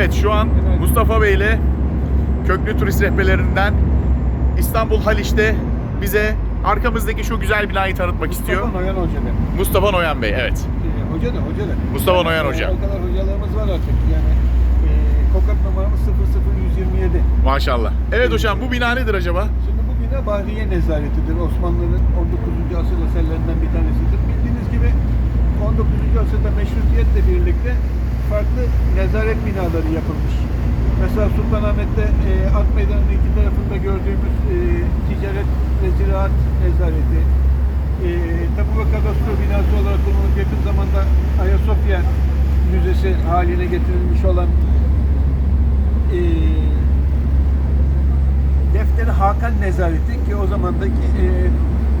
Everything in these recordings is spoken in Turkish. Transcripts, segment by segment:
Evet şu an Mustafa Bey ile köklü turist rehberlerinden İstanbul Haliç'te bize arkamızdaki şu güzel binayı tanıtmak istiyor. Mustafa Noyan Hoca da. Mustafa Noyan Bey evet. Ee, hoca da hoca da. Mustafa Noyan Hoca. O kadar hocalarımız var artık yani. E, kokak numaramız 00127. Maşallah. Evet hocam bu bina nedir acaba? Şimdi bu bina Bahriye Nezaretidir. Osmanlı'nın 19. asır eserlerinden bir tanesidir. Bildiğiniz gibi 19. asırda meşrutiyetle birlikte farklı nezaret binaları yapılmış. Mesela Sultanahmet'te e, Ak Meydanı'nın iki tarafında gördüğümüz e, ticaret ve ziraat nezareti, e, tapu ve kadastro binası olarak kullanılıp yakın zamanda Ayasofya Müzesi haline getirilmiş olan e, Defteri Hakan Nezareti ki o zamandaki e,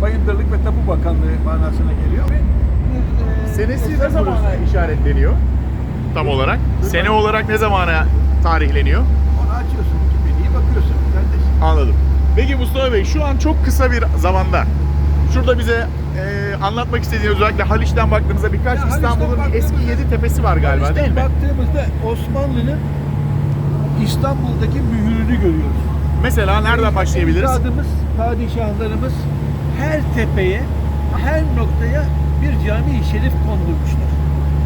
Bayındırlık ve Tapu Bakanlığı manasına geliyor. Ve bir, e, Senesi eser ne zamana işaretleniyor? Tam olarak. Sene olarak ne zamana tarihleniyor? Onu açıyorsun, Wikipedia'ya bakıyorsun kardeşim. Anladım. Peki Mustafa Bey şu an çok kısa bir zamanda şurada bize e, anlatmak istediğiniz özellikle Haliç'ten baktığımızda birkaç Ya Haliç'ten İstanbul'un bir eski baktığımızda- yedi tepesi var galiba İşte değil mi? baktığımızda Osmanlı'nın İstanbul'daki mühürünü görüyoruz. Mesela nereden başlayabiliriz? Ecdadımız, padişahlarımız her tepeye, her noktaya bir cami-i şerif kondurmuşlar.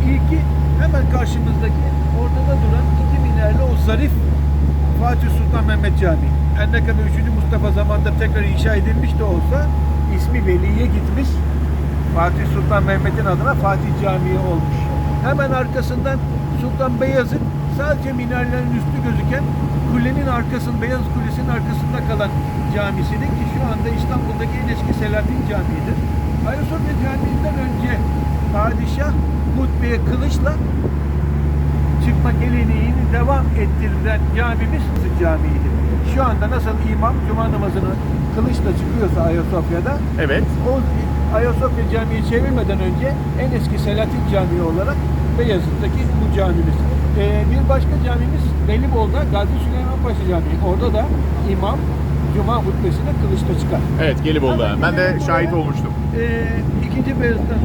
İlki hemen karşımızdaki ortada duran iki minareli o zarif Fatih Sultan Mehmet Camii. Her ne kadar 3. Mustafa zamanında tekrar inşa edilmiş de olsa ismi Veli'ye gitmiş. Fatih Sultan Mehmet'in adına Fatih Camii olmuş. Hemen arkasından Sultan Beyazıt sadece minarelerin üstü gözüken kulenin arkasının, Beyaz Kulesi'nin arkasında kalan camisidir ki şu anda İstanbul'daki en eski Selahattin Camii'dir. Ayasofya Camii'nden önce padişah hutbeye kılıçla çıkma geleneğini devam ettirilen camimiz camiydi. Şu anda nasıl imam cuma namazını kılıçla çıkıyorsa Ayasofya'da Evet. o Ayasofya Camii çevirmeden önce en eski Selahattin Camii olarak Beyazıt'taki bu camimiz. Ee, bir başka camimiz Bellibolu'da Gazi Süleyman Paşa Camii. Orada da imam Cuma hutbesine kılıçla çıkar. Evet Gelibolu'da. Ben de şahit olmuştum. Ee, ikinci Beyazıt'tan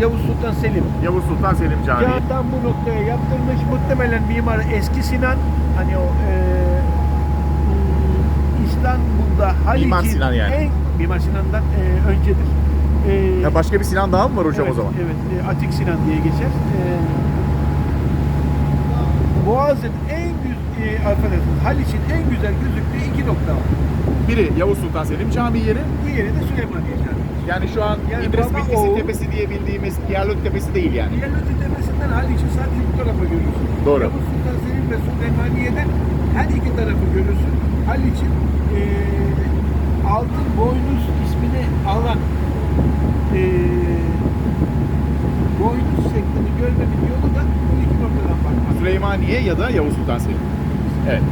Yavuz Sultan Selim. Yavuz Sultan Selim Camii. Kağıttan bu noktaya yaptırmış. Muhtemelen mimarı Eski Sinan. Hani o e, İstanbul'da Haliç'in Mimar Sinan yani. en Mimar Sinan'dan e, öncedir. E, Ya başka bir Sinan daha mı var hocam evet, o zaman? Evet, e, Atik Sinan diye geçer. E, Boğaz'ın en güzel, e, Haliç'in en güzel gözüktüğü iki nokta var. Biri Yavuz Sultan Selim Camii yeri. Diğeri de Süleymaniye Camii. Yani şu an Yani İdris Bilgisi Tepesi diye bildiğimiz Yerlük Tepesi değil yani. Yerlötü tepesinden Haliç'i sadece bu tarafa görürsün. Doğru. Yavuz Sultan Selim ve Süleymaniye'den her iki tarafı görürsün. Haliç'in eee altın boynuz ismini alan eee boynuz şeklini görmenin yolu da bu iki noktadan bakmak. Süleymaniye ya da Yavuz Sultan Selim. Evet.